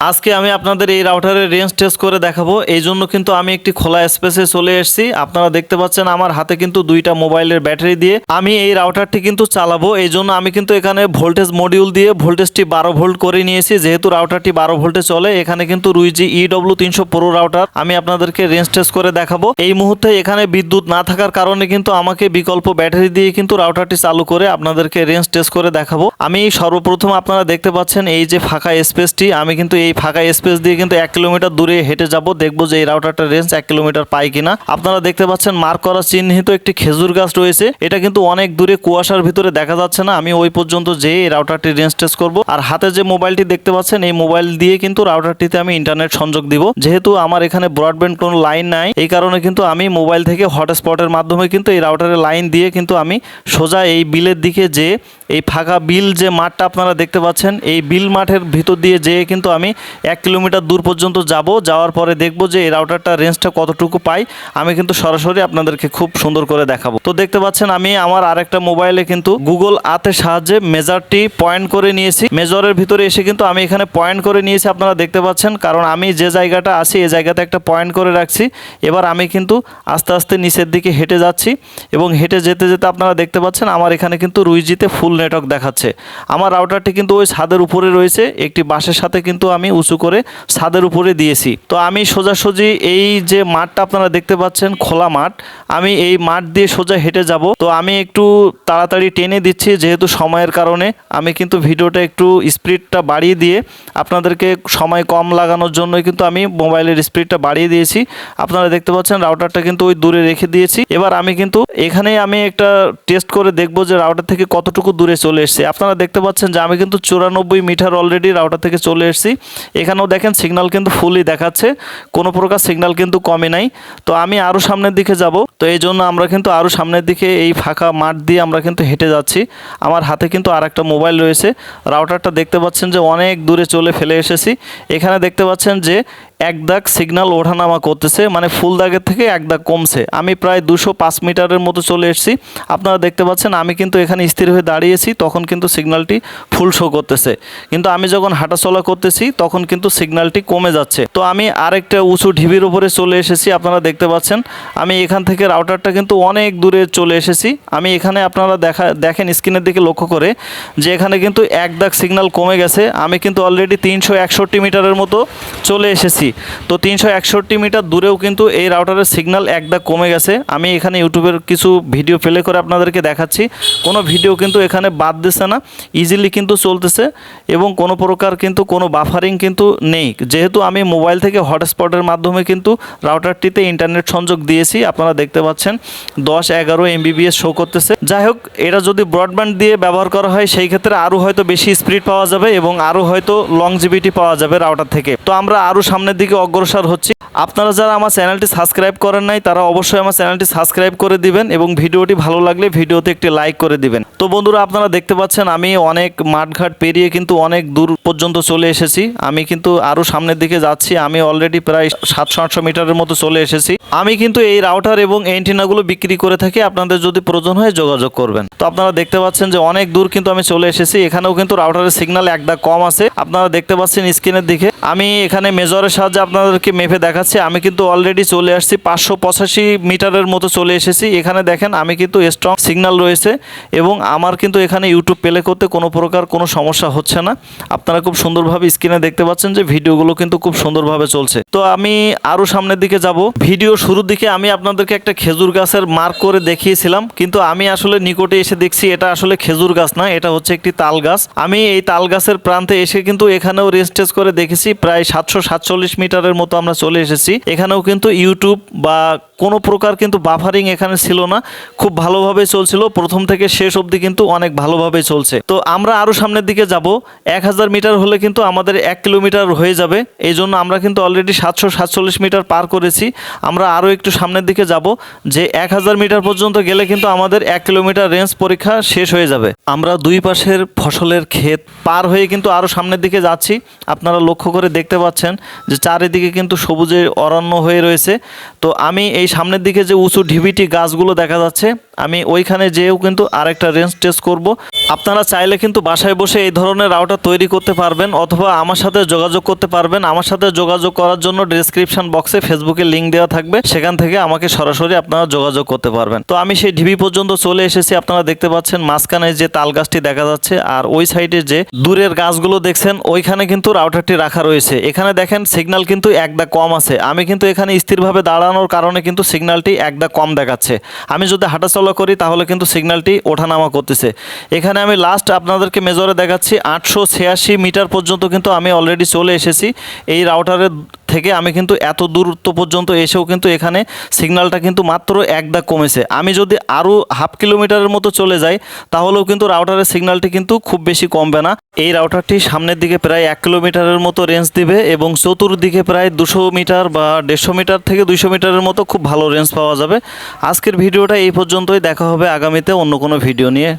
আজকে আমি আপনাদের এই রাউটারের রেঞ্জ টেস্ট করে দেখাবো। এই জন্য কিন্তু আমি একটি খোলা স্পেসে চলে এসেছি। আপনারা দেখতে পাচ্ছেন আমার হাতে কিন্তু দুইটা মোবাইলের ব্যাটারি দিয়ে আমি এই রাউটারটি কিন্তু চালাবো। এই জন্য আমি কিন্তু এখানে ভোল্টেজ মডিউল দিয়ে ভোল্টেজটি বারো ভোল্ট করে নিয়েছি। যেহেতু রাউটারটি বারো ভোল্টে চলে, এখানে কিন্তু রুইজি ইডব্লিউ তিনশো প্রো রাউটার আমি আপনাদেরকে রেঞ্জ টেস্ট করে দেখাবো। এই মুহূর্তে এখানে বিদ্যুৎ না থাকার কারণে কিন্তু আমাকে বিকল্প ব্যাটারি দিয়ে কিন্তু রাউটারটি চালু করে আপনাদেরকে রেঞ্জ টেস্ট করে দেখাবো। আমি সর্বপ্রথম আপনারা দেখতে পাচ্ছেন এই যে ফাঁকা স্পেসটি আমি কিন্তু এই ফাঁকা স্পেস দিয়ে কিন্তু এক কিলোমিটার দূরে হেঁটে যাব, দেখব যে এই রাউটারটার রেঞ্জ এক কিলোমিটার পাই কিনা। আপনারা দেখতে পাচ্ছেন মার্ক করা চিহ্নিত একটি খেজুর গাছ রয়েছে। এটা কিন্তু অনেক দূরে কুয়াশার ভিতরে দেখা যাচ্ছে না। আমি ওই পর্যন্ত যেয়ে এই রাউটারটি রেঞ্জ টেস্ট করব। আর হাতে যে মোবাইলটি দেখতে পাচ্ছেন, এই মোবাইল দিয়ে কিন্তু রাউটারটিতে আমি ইন্টারনেট সংযোগ দিব। যেহেতু আমার এখানে ব্রডব্যান্ড কোনো লাইন নাই, এই কারণে কিন্তু আমি মোবাইল থেকে হটস্পটের মাধ্যমে কিন্তু এই রাউটারের লাইন দিয়ে কিন্তু আমি সোজা এই বিলের দিকে যে এই ফাঁকা বিল যে মাঠটা আপনারা দেখতে পাচ্ছেন, এই বিল মাঠের ভিতর দিয়ে যেয়ে কিন্তু আমি এক কিলোমিটার দূর পর্যন্ত যাব। যাওয়ার পরে দেখব যে এই রাউটারটা রেঞ্জটা কতটুকু পাই। আমি কিন্তু সরাসরি আপনাদেরকে খুব সুন্দর করে দেখাবো। তো দেখতে পাচ্ছেন আমি আমার আরেকটা মোবাইলে কিন্তু গুগল আতের সাহায্যে মেজারটি পয়েন্ট করে নিয়েছি। মেজরের ভিতরে এসে কিন্তু আমি এখানে পয়েন্ট করে নিয়েছি, আপনারা দেখতে পাচ্ছেন। কারণ আমি যে জায়গাটা আছি, এই জায়গাতে একটা পয়েন্ট করে রাখছি। এবার আমি কিন্তু আস্তে আস্তে নিচের দিকে হেঁটে যাচ্ছি এবং হেঁটে যেতে যেতে আপনারা দেখতে পাচ্ছেন, আমার এখানে কিন্তু রুইজিতে ফুল নেটওয়ার্ক দেখাচ্ছে। আমার রাউটারটি কিন্তু ওই ছাদের উপরে রয়েছে, একটি বাসের সাথে কিন্তু আমি উঁচু করে ছাদের উপরে দিয়েছি। তো আমি সোজাসুজি এই যে মাঠটা আপনারা দেখতে পাচ্ছেন, খোলা মাঠ, আমি এই মাঠ দিয়ে সোজা হেঁটে যাব। তো আমি একটু তাড়াতাড়ি টেনে দিচ্ছি, যেহেতু সময়ের কারণে। আমি কিন্তু ভিডিওটা একটু স্পিডটা বাড়িয়ে দিয়ে আপনাদেরকে সময় কম লাগানোর জন্যই কিন্তু আমি মোবাইলের স্পিডটা বাড়িয়ে দিয়েছি। আপনারা দেখতে পাচ্ছেন রাউটারটা কিন্তু ওই দূরে রেখে দিয়েছি। এবার আমি কিন্তু এখানেই আমি একটা টেস্ট করে দেখব যে রাউটার থেকে কতটুকু দূরে চলে এসেছে। আপনারা দেখতে পাচ্ছেন যে আমি কিন্তু চুরানব্বই মিটার অলরেডি রাউটার থেকে চলে এসেছি। এখানেও দেখেন সিগন্যাল কিন্তু ফুলই দেখাচ্ছে। কোনো প্রকার সিগন্যাল কিন্তু কমে নাই। তো আমি আরও সামনের দিকে যাব। তো এই জন্য আমরা কিন্তু আরও সামনের দিকে এই ফাঁকা মাঠ দিয়ে আমরা কিন্তু হেঁটে যাচ্ছি। আমার হাতে কিন্তু আর একটা মোবাইল রয়েছে রাউটারটা দেখতে পাচ্ছেন যে অনেক দূরে চলে ফেলে এসেছি। এখানে দেখতে পাচ্ছেন যে এক দাগ সিগন্যাল ওঠানামা করতেছে মানে ফুল দাগের থেকে এক দাগ কমছে। আমি প্রায় দুশো পাঁচ মিটারের মতো চলে এসেছি। আপনারা দেখতে পাচ্ছেন, আমি কিন্তু এখানে স্থির হয়ে দাঁড়িয়েছি, তখন কিন্তু সিগনালটি ফুল শো করতেছে। কিন্তু আমি যখন হাঁটাচলা করতেছি, তখন কিন্তু সিগনালটি কমে যাচ্ছে। তো আমি আরেকটা উঁচু ঢিবির উপরে চলে এসেছি, আপনারা দেখতে পাচ্ছেন। আমি এখান থেকে রাউটারটা কিন্তু অনেক দূরে চলে এসেছি। আমি এখানে আপনারা দেখা, দেখেন স্ক্রিনের দিকে লক্ষ্য করে যে এখানে কিন্তু এক দাগ সিগনাল কমে গেছে। আমি কিন্তু অলরেডি তিনশো একষট্টি মিটারের মতো চলে এসেছি। তো তিনশো একষট্টি মিটার দূরেও কিন্তু এই রাউটারের সিগন্যাল এক দাগ কমে গেছে। আমি এখানে ইউটিউবের কিছু ভিডিও প্লে করে আপনাদেরকে দেখাচ্ছি। কোনো ভিডিও কিন্তু এখানে বাদ দিছে না ইজিলি কিন্তু চলতেছে এবং কোনো প্রকার কিন্তু কোনো বাফারিং কিন্তু নেই। যেহেতু আমি মোবাইল থেকে হটস্পটের মাধ্যমে কিন্তু রাউটারটিতে ইন্টারনেট সংযোগ দিয়েছি, আপনারা দেখতে পাচ্ছেন দশ এগারো এমবিবিএস শো করতেছে। যাই হোক, এটা যদি ব্রডব্যান্ড দিয়ে ব্যবহার করা হয়, সেই ক্ষেত্রে আরও হয়তো বেশি স্পিড পাওয়া যাবে এবং আরও হয়তো লংজিবিটি পাওয়া যাবে রাউটার থেকে। তো আমরা আরও সামনের দিকে অগ্রসর হচ্ছি। আপনারা যারা আমার চ্যানেলটি সাবস্ক্রাইব করেন নাই, তারা অবশ্যই আমার চ্যানেলটি সাবস্ক্রাইব করে দিবেন এবং ভিডিওটি ভালো লাগলে ভিডিওতে একটি লাইক করে দিবেন। তো বন্ধুরা, আপনারা দেখতে পাচ্ছেন আমি অনেক মাঠঘাট পেরিয়ে কিন্তু অনেক দূর পর্যন্ত চলে এসেছি। আমি কিন্তু আরও সামনের দিকে যাচ্ছি। আমি অলরেডি প্রায় সাতশো আটশো মিটারের মতো চলে এসেছি। আমি কিন্তু এই রাউটার এবং এন্টিনাগুলো বিক্রি করে থাকি। আপনাদের যদি প্রয়োজন হয় যোগাযোগ করবেন। তো আপনারা দেখতে পাচ্ছেন যে অনেক দূর কিন্তু আমি চলে এসেছি। এখানেও কিন্তু রাউটারের সিগন্যাল একটা কম আছে। আপনারা দেখতে পাচ্ছেন স্ক্রিনের দিকে। আমি এখানে মেজরের সাহায্যে আপনাদেরকে মেপে দেখাচ্ছি। আমি কিন্তু অলরেডি চলে আসছি। পাঁচশো পঁচাশি মিটারের মতো চলে এসেছি। এখানে দেখেন আমি কিন্তু স্ট্রং সিগন্যাল রয়েছে এবং আমার কিন্তু এখানে ইউটিউব প্লে করতে কোনো প্রকার কোনো সমস্যা হচ্ছে না। আপনারা খুব সুন্দরভাবে স্ক্রিনে দেখতে পাচ্ছেন যে ভিডিওগুলো কিন্তু খুব সুন্দরভাবে চলছে। তো আমি আরও সামনের দিকে যাব। ভিডিও শুরুর দিকে আমি আপনাদেরকে একটা খেজুর গাছের মার্ক করে দেখিয়েছিলাম। কিন্তু আমি আসলে নিকটে এসে দেখছি এটা আসলে খেজুর গাছ না, এটা হচ্ছে একটি তাল গাছ। আমি এই তাল গাছের প্রান্তে এসে কিন্তু এখানেও রেস্টেজ করে দেখেছি। প্রায় সাতশো সাতচল্লিশ মিটারের মতো আমরা চলে এসেছি। এখানেও কিন্তু ইউটিউব বা কোনো প্রকার কিন্তু বাফারিং এখানে ছিল না। খুব ভালোভাবে চলছিল। প্রথম থেকে শেষ অবধি কিন্তু অনেক ভালোভাবে চলছে। তো আমরা আরও সামনের দিকে যাব। এক হাজার মিটার হলে কিন্তু আমাদের এক কিলোমিটার হয়ে যাবে। এই জন্য আমরা কিন্তু অলরেডি সাতশো সাতচল্লিশ মিটার পার করেছি। আমরা আরও একটু সামনের দিকে যাব। যে এক হাজার মিটার পর্যন্ত গেলে কিন্তু আমাদের এক কিলোমিটার রেঞ্জ পরীক্ষা শেষ হয়ে যাবে। আমরা দুই পাশের ফসলের ক্ষেত পার হয়ে কিন্তু আরও সামনের দিকে যাচ্ছি। আপনারা লক্ষ্য করে দেখতে পাচ্ছেন যে চারিদিকে কিন্তু সবুজে অরণ্য হয়ে রয়েছে। তো আমি এই সামনের দিকে যে উঁচু ঢিবিটি গাছগুলো দেখা যাচ্ছে, আমি ওইখানে যেয়েও কিন্তু আরেকটা রেঞ্জ টেস্ট করব। আপনারা চাইলে কিন্তু বাসায় বসে এই ধরনের রাউটার তৈরি করতে পারবেন অথবা আমার সাথে যোগাযোগ করতে পারবেন। আমার সাথে যোগাযোগ করার জন্য ডেসক্রিপশন বক্সে ফেসবুকে লিঙ্ক দেওয়া থাকবে। সেখান থেকে আমাকে সরাসরি আপনারা যোগাযোগ করতে পারবেন। তো আমি সেই ঢিবি পর্যন্ত চলে এসেছি। আপনারা দেখতে পাচ্ছেন মাঝখানে যে তাল গাছটি দেখা যাচ্ছে আর ওই সাইডে যে দূরের গাছগুলো দেখছেন, ওইখানে কিন্তু রাউটারটি রাখা রয়েছে। এখানে দেখেন সিগন্যাল কিন্তু একদা কম আছে। আমি কিন্তু এখানে স্থিরভাবে দাঁড়ানোর কারণে কিন্তু সিগন্যালটি একদা কম দেখাচ্ছে। আমি যদি হাঁটাচলা করি, তাহলে কিন্তু সিগন্যালটি ওঠানামা করতেছে। এখানে আমি লাস্ট আপনাদেরকে মেজরে দেখাচ্ছি। আটশো ছিয়াশি মিটার পর্যন্ত কিন্তু আমি অলরেডি চলে এসেছি। এই রাউটারের থেকে আমি কিন্তু এত দূরত্ব পর্যন্ত এসেও কিন্তু এখানে সিগন্যালটা কিন্তু মাত্র এক দাগ কমেছে। আমি যদি আরও হাফ কিলোমিটারের মতো চলে যাই, তাহলেও কিন্তু রাউটারের সিগন্যালটি কিন্তু খুব বেশি কমবে না। এই রাউটারটি সামনের দিকে প্রায় এক কিলোমিটারের মতো রেঞ্জ দিবে এবং চতুর্দিকে প্রায় দুশো মিটার বা দেড়শো মিটার থেকে দুইশো মিটারের মতো খুব ভালো রেঞ্জ পাওয়া যাবে। আজকের ভিডিওটা এই পর্যন্তই। দেখা হবে আগামীতে অন্য কোনো ভিডিও নিয়ে।